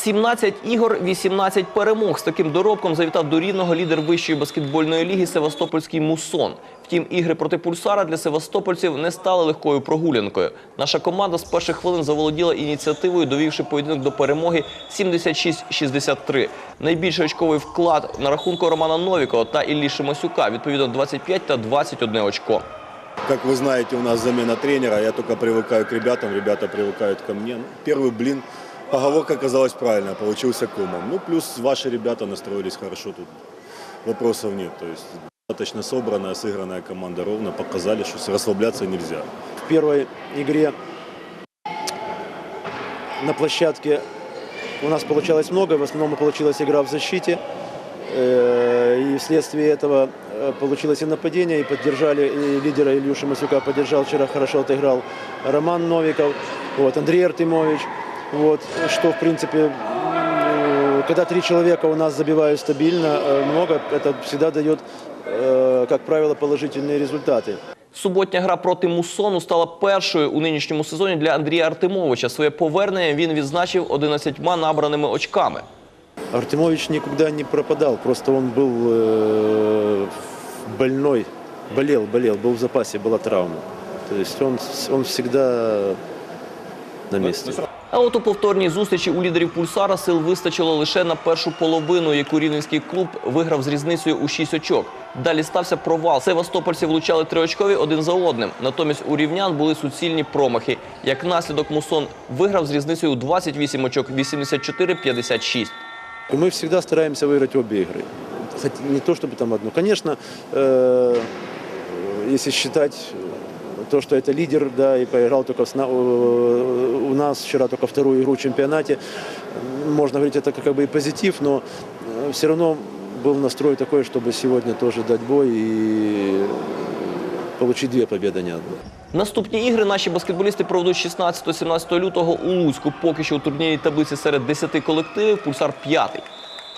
17 ігор, 18 перемог. З таким доробком завітав до рівного лідер вищої баскетбольної ліги Севастопольський Мусон. Втім, ігри проти пульсара для севастопольців не стали легкою прогулянкою. Наша команда з перших хвилин заволоділа ініціативою, довівши поєдинок до перемоги 76-63. Найбільший очковий вклад на рахунку Романа Новікова та Іллі Шимасюка, відповідно 25 та 21 очко. Как вы знаете, у нас замена тренера. Я только привыкаю к ребятам, ребята привыкают ко мне. Ну, Первый блин, поговорка оказалась правильная, получился комом. Ну, плюс ваши ребята настроились хорошо, тут вопросов нет. То есть достаточно собранная, сыгранная команда ровно, показали, что расслабляться нельзя. в первой игре на площадке у нас получалось много, в основном получилась игра в защите. Э, И вследствие этого э, получилось и нападение, и поддержали и лидера Ильюши Масюка, поддержал вчера, хорошо отыграл Роман Новиков, вот, Андрей Артемович. Вот, что, в принципе, м, когда три человека у нас забивают стабильно, э, много, это всегда дает, э, как правило, положительные результаты. Суботня гра проти Мусону стала першою у нинішньому сезоні для Андрія Артемовича. Своє повернення він відзначив 11 набраними очками. Артемович никуда не пропадал, просто он был э, больной, болел, болел, был в запасе, была травма. То есть он, он всегда на месте. А от у повторній зустрічі у лідерів пульсара сил вистачило лише на першу половину, яку рівненський клуб виграв з різницею у 6 очок. Далі стався провал. Севастопольці влучали триочкові один за одним. Натомість у рівнян були суцільні промахи. Як наслідок Мусон виграв з різницею у 28 очок 84-56. И мы всегда стараемся выиграть обе игры. Хоть не то, чтобы там одну. Конечно, э, если считать э, то, что это лидер, да, и поиграл только с на- э, у нас вчера только вторую игру в чемпионате, м, можно говорить, это как бы и позитив, но все равно был настрой такой, чтобы сегодня тоже дать бой и получить две победы, а не одну. Наступні ігри наші баскетболісти проведуть 16-17 лютого у Луцьку. Поки що у турнірній таблиці серед 10 колективів пульсар п'ятий.